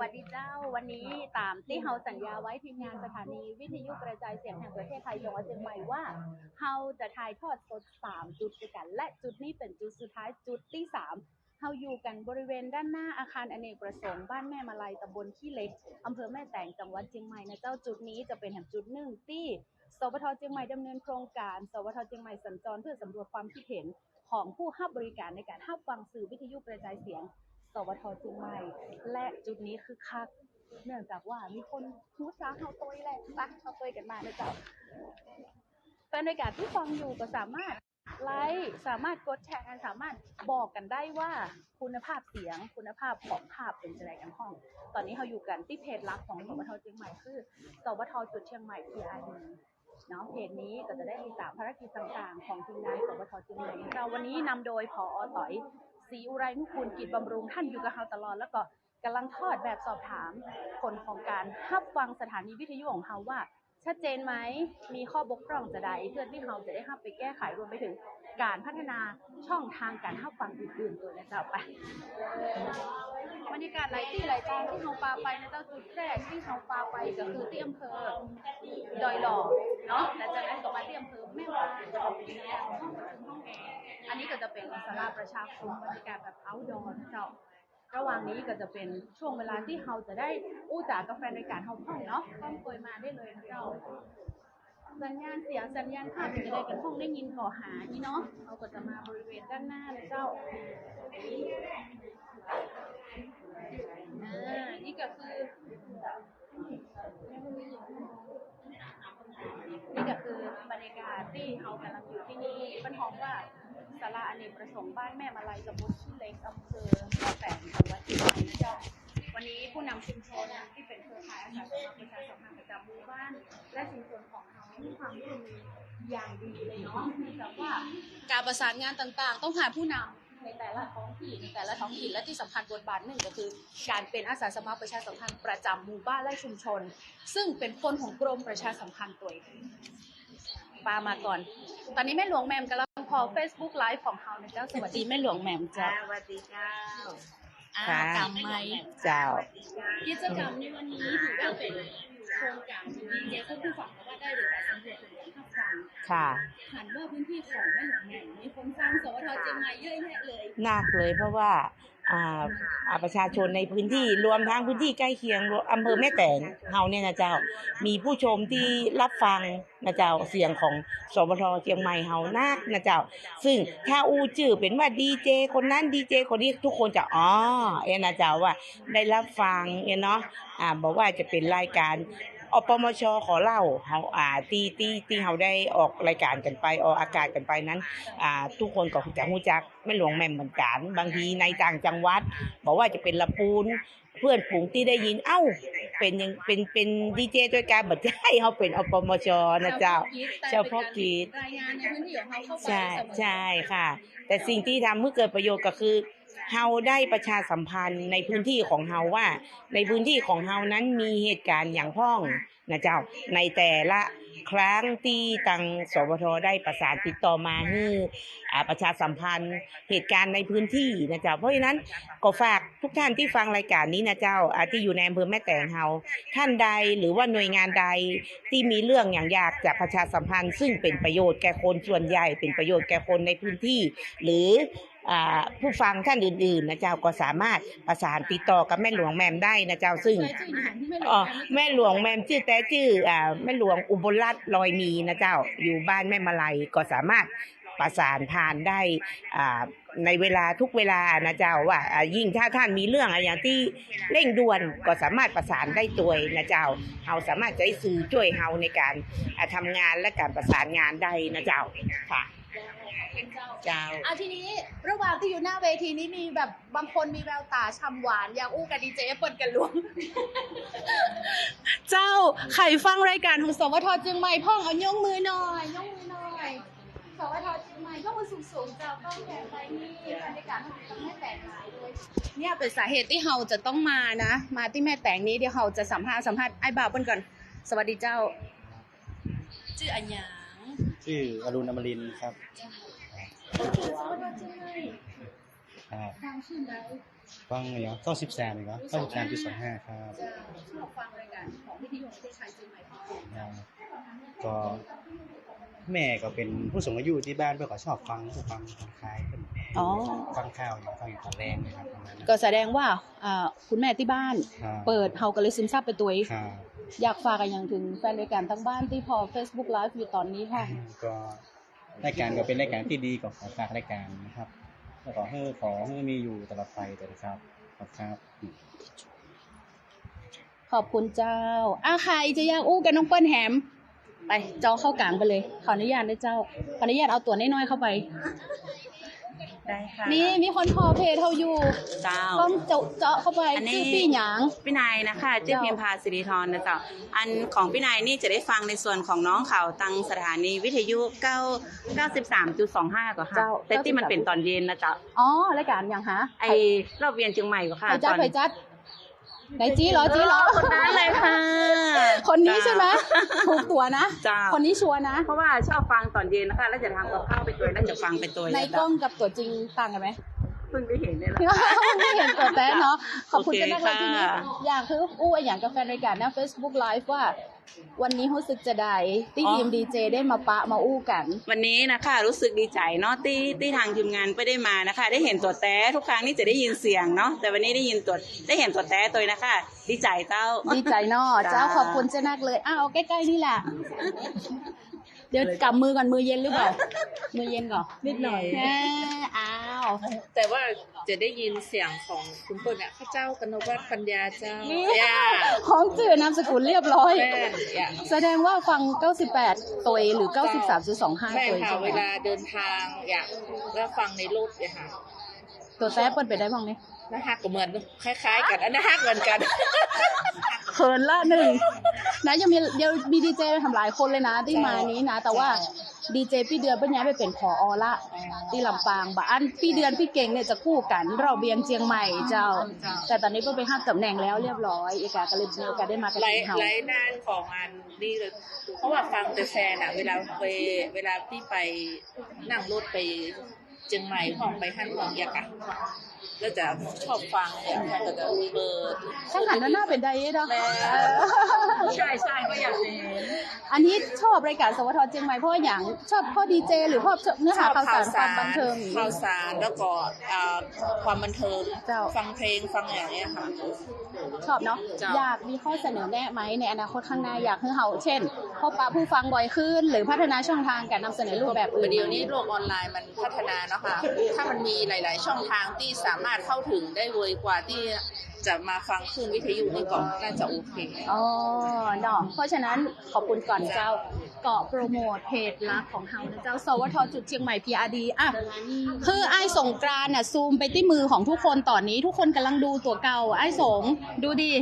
วัสดีเจ้า วันนี้ตามที่เฮาสัญญาไว้ทีมงานสถานีวิทยุกระจายเสียงแห่งประเทศไทยจังหวัดเชียงใหม่ว่าเฮาจะถ่ายทอดสดสามจุดด้วยกัน และจุดนี้เป็นจุดสุดท้ายจุดที่สามเฮาอยู่กันบริเวณด้านหน้าอาคารอเนกประสงค์บ้านแม่มาลัยตำบลขี้เล็กอำเภอแม่แตงจังหวัดเชียงใหม่นะเจ้าจุดนี้จะเป็นแห่งจุดหนึ่งที่สวทเชียงใหม่ดำเนินโครงการ สวทเชียงใหม่สัญจรเพื่อสำรวจความคิดเห็นของผู้ให้บริการในการรับฟังสื่อวิทยุกระจายเสียง สวทเชียงใหม่ และจุดนี้คือคักเนื่องจากว่ามีคนฮู้ซาเฮาตัวแหละปะเฮาตัวกันมานะเจ้าแฟนรายการที่ฟังอยู่ก็สามารถไลค์สามารถกดแชร์สามารถบอกกันได้ว่าคุณภาพเสียงคุณภาพของภาพเป็นจะไรกันห้อง ตอนนี้เราอยู่กันที่เพจลักของสวทเชียงใหม่คือสวทจุดเชียงใหม่ PRD เนาะเพจนี้ก็จะได้ติดตามภารกิจต่างๆ ของทีมงานสวทเชียงใหม่เราวันนี้นำโดยพอต่อย ศรีอุไรมุคุณกิจบำรุงท่านอยู่กับเราตลอดแล้วก็กำลังทอดแบบสอบถามผลของการรับฟังสถานีวิทยุของเขาว่า ชัดเจนไหมมีข้อบกพร่องจะใดเพื่อที่เราจะได้รับไปแก้ไขรวมไปถึงการพัฒนาช่องทางการรับฟังอื่นๆ ตัวนะเจ้าไปบรรยากาศหลายที่หลายทางที่เราปาไปนะเจ้าจุดแรกที่เราปาไปก็คือที่อำเภอดอยหล่อเนาะและจากนั้นก็มาที่อำเภอแม่วางห้องประชุมห้องแอร์ อันนี้ก็จะเป็นศาลาประชาคมบรรยากาศแบบ outdoor นะเจ้า ระหว่างนี้ก็จะเป็นช่วงเวลาที่เราจะได้อู้จากกาแฟในการเฮาพ่องเนาะต้องเคยมาได้เลยนะเจ้า สัญญาณเสียงสัญญาณภาพจะได้กันห้องได้ยินก่อหานี่เนาะเราก็จะมาบริเวณด้านหน้าเลยเจ้าอ่านี่ก็คือ นี่ก็คือบรรยากาศที่เรากำลังอยู่ที่นี่เป็นห้องว่าาลาอเนกประสงค์บ้านแม่มาลัยตำบลขี้เล็กอำเภอแม่แฝงจังหวัดเชียงใหม่นะเจ้าวันนี้ผู้นำชุมชนที่เป็นเครือข่ายอาสาสมัครประชาสัมพันธ์ประจำหมู่บ้าน และชุมชนของเรามีความร่วมมืออย่างดีเลยเนาะเนื่องจากว่าการประสานงานต่างๆ ต้องหาผู้นำในแต่ละท้องที่นแต่ละท้องถิ่นและที่สำคัญบทบาทหนึ่งก็คือ การเป็นอาสาสมัครประชาสัมพันธ์ประจำหมู่บ้านและชุมชน ซึ่งเป็นคนของกรมประชาสัมพันธ์ตัวเองปามาก่อน ตอนนี้แม่หลวงแมมกำลั งพอ Facebook Live ของเขานะเจ้าสวัสดีแม่หลวงแหมมจ้าเจ้าสวัสดีเจ้าอ่าค่ะจำไหมเจ้า กิจกรรมในวันนี้ถือว่าเป็นโครงการดีเจเพื่อผู้ฟังแล้วก็ได้โดยการสำรวจถึงการรับฟังค่ะ หันว่าพื้นที่ของแม่หลวงแหม่มมีคนสร้างสวทเชียงใหม่เยอะแยะเลยนักเลยเพราะว่าอ่าอ่าประชาชนในพื้นที่รวมทั้งพื้นที่ใกล้เคียงอำเภอแม่แตงเฮาเนี่ยนะเจ้า มีผู้ชมที่รับฟังนะเจ้าเสียงของสปทเชียงใหม่เฮานักนะเจ้า ซึ่งถ้าอูจื่อเป็นว่าดีเจคนนั้นดีเจคนนี้ทุกคนจะอ๋อเอ็นนะเจ้าว่าได้รับฟังเนาะอ่าบอกว่าจะเป็นรายการ อปมชขอเล่าเฮาอ่าที่ที่ที่เฮาได้ออกรายการกันไปออกอากาศกันไปนั้นอ่าทุกคนก็จะรู้จักแม่หลวงแม่มเหมือนกันบางทีในต่างจังหวัดบอกว่าจะเป็นละปูนเพื่อนฝูงที่ได้ยินเอ้า เป็นยังเป็นเป็นดีเจด้วยการบัดใจเขาเป็นอปมชนะเจ้าเฉพาะกิจรายงานในพื้นที่ของเขาเข้าไปใช่เสมอใช่ค่ะ แต่สิ่งที่ทำให้เกิดประโยชน์ก็คือ เฮาได้ประชาสัมพันธ์ในพื้นที่ของเฮาว่า ในพื้นที่ของเฮานั้นมีเหตุการณ์อย่างพ้องนะเจ้าในแต่ละ ครั้งที่ทางสวทได้ประสานติดต่อมาให้อ่าประชาสัมพันธ์เหตุการณ์ในพื้นที่นะเจ้าเพราะฉะนั้นก็ฝากทุกท่านที่ฟังรายการนี้นะเจ้าอาที่อยู่ในอำเภอแม่แตงเฮาท่านใดหรือว่าหน่วยงานใดที่มีเรื่องอย่างอยากจะประชาสัมพันธ์ ซึ่งเป็นประโยชน์แก่คนส่วนใหญ่เป็นประโยชน์แก่คนในพื้นที่ หรืออ่าผู้ฟังท่านอื่นๆนะเจ้าก็สามารถประสานติดต่อกับแม่หลวงแมมได้นะเจ้าซึ่งเคยชื่อหนังที่แม่หลวงอ๋อแหม่มแม่หลวงแมมชื่อแต่ชื่ออ่าแม่หลวงอุบลรัตน์ลอยมีนะเจ้า อยู่บ้านแม่มาลัยก็สามารถประสานผ่านได้ในเวลาทุกเวลานะเจ้าว่ายิ่งถ้าท่านมีเรื่องอะไรอย่างที่เร่งด่วนก็สามารถประสานได้ตัวนะเจ้าเฮาสามารถใช้สื่อช่วยเฮาในการอ่าทำงานและการประสานงานได้นะเจ้าค่ะเจ้าอะทีนี้ระหว่างที่อยู่หน้าเวทีนี้มีแบบบางคนมีแววตาช้ำหวานอยากอู้กับดีเจเปิดกันหลวง เจ้าไข่ฟังรายการของสวทจึงไม่พ่องเอายกมือหน่อยยกมือหน่อยสวทจึงไม่ก็มันสูงสูงๆเจ้าต้องแข่งไปนี่บรรยากาศมันต้องไม่แตกหลายเลยเนี่ยเป็นสาเหตุที่เราจะต้องมานะ มาที่แม่แตงนี้เดี๋ยวเราจะสัมภาษณ์สัมภาษณ์ไอ้บ่าวเปิ้นก่อน สวัสดีเจ้า ชื่ออัญญางชื่ออรุณอมรินทร์ครับ ก็คือสวทจึงไม่ อ่าฟังชื่อไหนฟังอย่างเก้าสิบสามอีกเหรอเก้าสิบสามจุดสองห้าครับจะชอบฟังรายการของวิทยุประเทศไทยจริงไหมคะอ่าก็แม่ก็เป็นผู้สูงอายุที่บ้านเพื่อก็ชอบฟังฟังฟังคลายเป็นอ๋อฟังข่าวอย่างฟังตอนแรงนะครับประมาณนั้นก็แสดงว่าอ่าคุณแม่ที่บ้านครับเปิดเฮาก็เลยซึมซับไปตัวเองครับอยากฝากอะไรอย่างถึงแฟนรายการทั้งบ้านที่พอ Facebook Live อยู่ตอนนี้ค่ะก็รายการก็เป็นรายการที่ดีก็ขอฝากรายการนะครับ ขอให้ขอให้มีอยู่ตลอดไปแต่ครับขอบครับ ขอบคุณเจ้าอ้าใครจะอยากอู้กันน้องเปิ้ลแฮมไปจอเข้ากลางไปเลย ขออนุญาตนะเจ้า ขออนุญาตเอาตัวน้อยๆเข้าไป ได้ค่ะนี่มีคนพอเพจเฮาอยู่เจ้า ต้องเจาะเจาะเข้าไปอันนี้ ชื่อปี้หยาง พี่นายนะคะชื่อพิมพาสิริธรนะเจ้าอันของพี่นายนี่จะได้ฟังในส่วนของน้องเขาตังสถานีวิทยุ9 93.25ก็ค่ะเจ้าแต่ที่มันเป็นตอนเย็นนะเจ้าอ๋อรายการอย่างฮะไอรอบเวียนเชียงใหม่ก็ค่ะไปจัดตอนไปจัด ไหนจี้เหรอจี้เหรอคนนั้นเลยค่ะ คนนี้ใช่ไหมถูกตัวนะ จ้า คนนี้ชัวร์นะ เพราะว่าชอบฟังตอนเย็นนะคะ แล้วจะทำกับข้าวไปตัวแล้วจะฟังไปตัวในกล้องกับตัวจริงต่างกันไหมเพิ่งได้เห็นเนี่ยแหละ ไม่เห็นตัวแต้เนาะขอบคุณโอเคกันมากเลยที่นี้ค่ะอยากคืออู้อย่างกับแฟนรายการหน้า Facebook Live ว่า วันนี้รู้สึกจะได้ที่ทีมดีเจได้มาปะมาอู้กัน วันนี้นะคะรู้สึกดีใจเนาะที่ที่ทางทีมงานไปได้มานะคะ ได้เห็นตัวแต้ทุกครั้งนี่จะได้ยินเสียงเนาะแต่วันนี้ได้ยินตัวได้เห็นตัวแต้ตัวนะคะ ดีใจเต้าดีใจเนาะจ้าเจ้าขอบคุณเจ้านักเลยอ้าวเอาใกล้ๆนี่แหละเดี๋ยวกำมือก่อนมือเย็นหรือเปล่า มือเย็นก่อนนิดหน่อยแม่อ้าวแต่ว่าจะได้ยินเสียงของคุณเปิ้ลอะข้าเจ้ากนวัฒน์ปัญญาเจ้าย่าของจื่อนามสกุลเรียบร้อยแม่นอย่าแสดงว่าฟัง 98 ตัวหรือ 93.25แม่นตัวค่ะใช่ไหมเวลาเดินทางอยากแล้วฟังในรถเนี่ยค่ะ ตัวแท้เปิดไปได้บ้างไหมนะฮักก็เหมือนคล้าย ๆ กันอันนะฮักเหมือนกัน เขินละหนึ่งนะยังมีเดี๋ยวมีดีเจทำหลายคนเลยนะที่มานี้นะ แต่ว่าดีเจพี่เดือนเป็นย้ายไปเป็นผออละที่ลำปางบะอันพี่เดือนพี่เก่งเนี่ยจะคู่กันเราเบียงเจียงใหม่เจ้า แต่ตอนนี้ก็ไปห้าตำแหน่งแล้วเรียบร้อยเอกาก็เลยมีโอกาสได้มากันไหลที่เฮาไหลนานของอันนี่เลยเพราะว่าฟังแต่แฟนอะเวลาไปเวลาพี่ไปนั่งรถไปเชียงใหม่ของไปฮั่นของยากะ แล้วจะชอบฟังเนี่ยมันก็จะเปิด ช่างหันหน้าเป็นไดเอทเนาะใช่ใช่ก็อยากจะเห็น อันนี้ชอบรายการสวทเจียงใหม่เพราะว่าอย่างชอบพ่อดีเจ หรือชอบเนื้อหาข่าวสารความบันเทิงข่าวสารแล้วก็อ่าความบันเทิง เจ้า ฟังเพลงฟังอย่างเงี้ยค่ะ ชอบเนาะจ้ะ อยากมีข้อเสนอแนะไหมในอนาคตข้างหน้าอยากให้เฮาเช่นพบปะผู้ฟังบ่อยขึ้น หรือพัฒนาช่องทางการนำเสนอรูปแบบอื่น เดี๋ยวนี้โลกออนไลน์มันพัฒนาเนาะค่ะ ถ้ามันมีหลาย ๆ ช่องทางที่สามารถเข้าถึงได้เวยกว่าที่จะมาฟังคลื่นวิทยุในี่ก็น่าจะโอเคอ๋อเนาะเพราะฉะนั้นขอบคุณก่อนเจ้าเกาะโปรโมทเพจลักของเฮานะเจ้า สวทจุดเชียงใหม่ PRD อะคือไอ้สงกรานต์น่ะซูมไปที่มือของทุกคนตอนนี้ ทุกคนกำลังดูตัวเก่าไอ้สงดูดี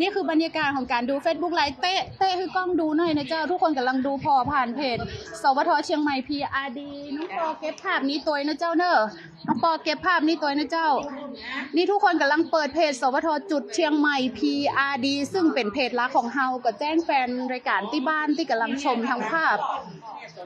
นี่คือบรรยากาศของการดู Facebook ไลฟ์เตะเตะคือกล้องดูหน่อยนะเจ้า ทุกคนกำลังดูพอผ่านเพจสวทเชียงใหม่ PRD น้องปอเก็บภาพนี้ตัวนะเจ้าเนอะน้องปอเก็บภาพนี้ตัวนะเจ้า นี่ทุกคนกำลังเปิดเพจ สวทจุดเชียงใหม่ PRD ซึ่งเป็นเพจหลักของเฮาก็แจ้งแฟนรายการที่บ้านที่กำลังชมทางภาพ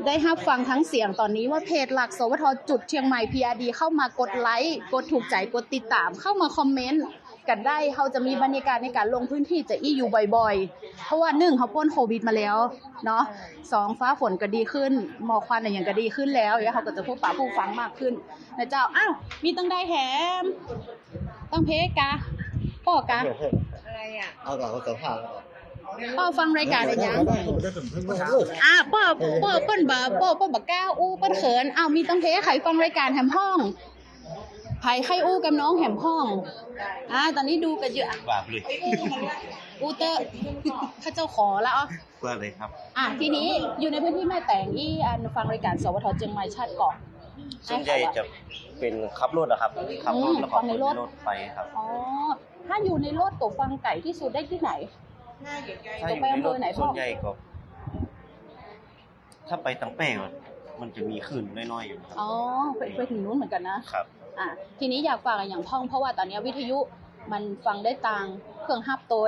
ได้รับฟังทั้งเสียงตอนนี้ว่าเพจหลัก สวทจุดเชียงใหม่ PRD เข้ามากดไลค์กดถูกใจกดติดตามเข้ามาคอมเมนต์ กันได้เขาจะมีบรรยากาศในการลงพื้นที่จะอี้อยู่บ่อยๆ เพราะว่าหนึ่งเขาพ้นโควิดมาแล้วเนาะสองฟ้าฝนก็ดีขึ้น หมอกควันอะไรอย่างก็ดีขึ้นแล้วแล้วเขาก็จะพบปะผู้ฟังมากขึ้นนะเจ้าอ้าวมีตั้งได้แถมตั้งเพกะป้อกะอะไรอะเอาก่อนเอาก่อนผ่านป้อฟังรายการอะไรยังอ่าป้อป้อเปิ้นบ่ป้อเปิ้นบ่กล้าอู้เปิ้นเขินอ้าวมีตั้งเพใครฟังรายการแหมห้อง ไผใครอู้กับน้องแหมห้องอ่าตอนนี้ดูกันอยู่อะบาปเลยอู้เตอร์ข้าเจ้าขอแล้วอะกว่าเลยครับ อะทีนี้อยู่ในพื้นที่แม่แตงอีอันฟังรายการสวทเชียงใหม่ชาติเกาะส่วนใหญ่จะเป็นขับรถอะครับขับรถแล้วก็ฟังในรถรถไปครับอ๋อถ้าอยู่ในรถตัวฟังไก่ที่สุดได้ที่ไหนถ้าอยู่ไปในอำเภรอถไหนพ่อส่วนใหญ่ก็ถ้าไปตังแป้งอะมันจะมีคลื่นน้อยๆอยู่ครับอ๋อไปไปถึงนู้นเหมือนกันนะครับ อะทีนี้อยากฝากอย่างพ่องเพราะว่าตอนนี้วิทยุมันฟังได้ตังเครื่องฮับตัว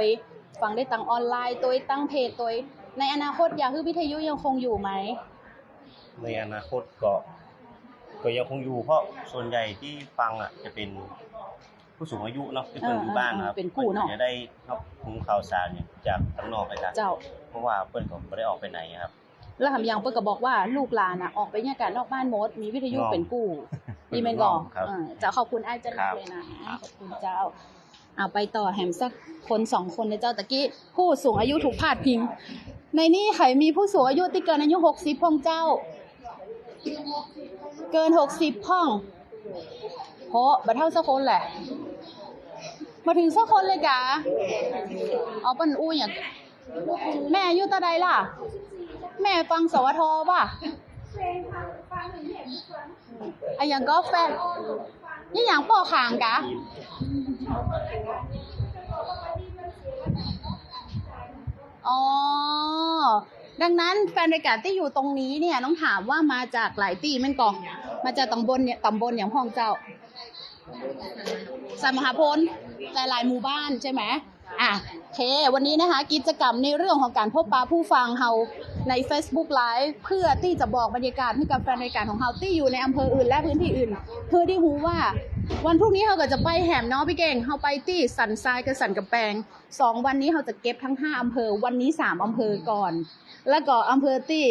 ฟังได้ตังออนไลน์ตัวตั้งเพจตัวในอนาคตอยากให้วิทยุยังคงอยู่ไหม ในอนาคตก็ก็ยังคงอยู่เพราะส่วนใหญ่ที่ฟังอะจะเป็นผู้สูงอายุเนาะที่เพิ่นอยู่บ้านนะครับเออเออเป็นกู้เนาะพิ่จะได้รับหุงข่าวสารเนี่ยจากข้างนอกไปกันเจ้าเพราะว่าเพิ่นก็บ่ได้ออกไปไหนครับ แล้วคำยังเปิ้ลก็บอกว่าลูกหลานน่ะออกไปเนี่ยกันนอกบ้านหมด มีวิทยุงอมเป็นกู้อีเมนกอครับเออเจ้าขอบคุณไอ้ายเจ้าครับเลยนะขอบคุณเจ้าเอาไปต่อแหมสักคนสองคนนะเจ้าตะกี้ผู้สูงอายุถูกพาดพิง ในนี้ใครมีผู้สูงอายุที่เกินอายุหกสิบพ่องเจ้า เกินหกสิบพ่องเพราะบัดเท่าสักคนแหละ มาถึงสักคนเลยกะเอาปันอู้อย่างแม่อายุตาใดล่ะ แม่ฟังสวทป่ะไอ้อย่างก็แฟนนี่อย่างป่อขางกะอ๋อ ดังนั้นแฟนรายการที่อยู่ตรงนี้เนี่ยต้องถามว่ามาจากหลายตีแมันก่อนมาจากตำบลเนี่ยตำบลอย่างพ่องเจ้าสายมหาพลหลายๆหมู่บ้านใช่ไหมอะโอเค วันนี้นะคะกิจกรรมในเรื่องของการพบปะผู้ฟังเฮา ใน Facebook Live เพื่อที่จะบอกบรรยากาศให้กับแฟนรายการของเฮาที่อยู่ในอำเภออื่นและพื้นที่อื่น เพื่อที่รู้ว่าวันพรุ่งนี้เราก็จะไปแหมเนาะพี่เก่งเราไปที่สันทรายกับสันกำแพงสองวันนี้เราจะเก็บทั้งห้าอำเภอวันนี้สามอำเภอก่อน แล้วก็อำเภอที่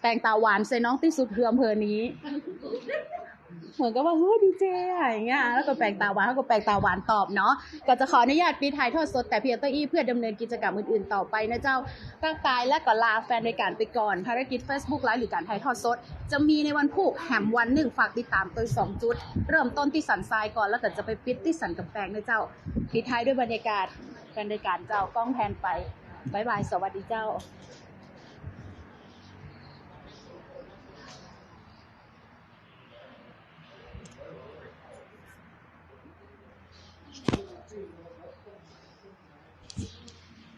แตงตาหวานใส่น้องที่สุดคืออำเภอนี้ เหมือนกับว่าเฮ้ยดีเจอะอย่างเงี้ยแล้วก็แปลงตาหวานเขาก็แปลงตาหวานตอบเนาะก็จะขออนุญาตปีถ่ายทอดสดแต่เพียงเต้าอี้เพื่อดำเนินกิจกรรมอื่นๆต่อไปนะเจ้าตั้งตายและก็ลาแฟนรายการไปก่อน ภารกิจ Facebook ไลฟ์หรือการถ่ายทอดสด จะมีในวันพุธแหมวันหนึ่งฝากติดตามตัวสองจุด เริ่มต้นที่สันทรายก่อนแล้วก็จะไปปิดที่สันกำแพงนะเจ้าปิดท้ายด้วยบรรยากาศแฟนรายการเจ้ากล้องแทนไปบายบายสวัสดีเจ้า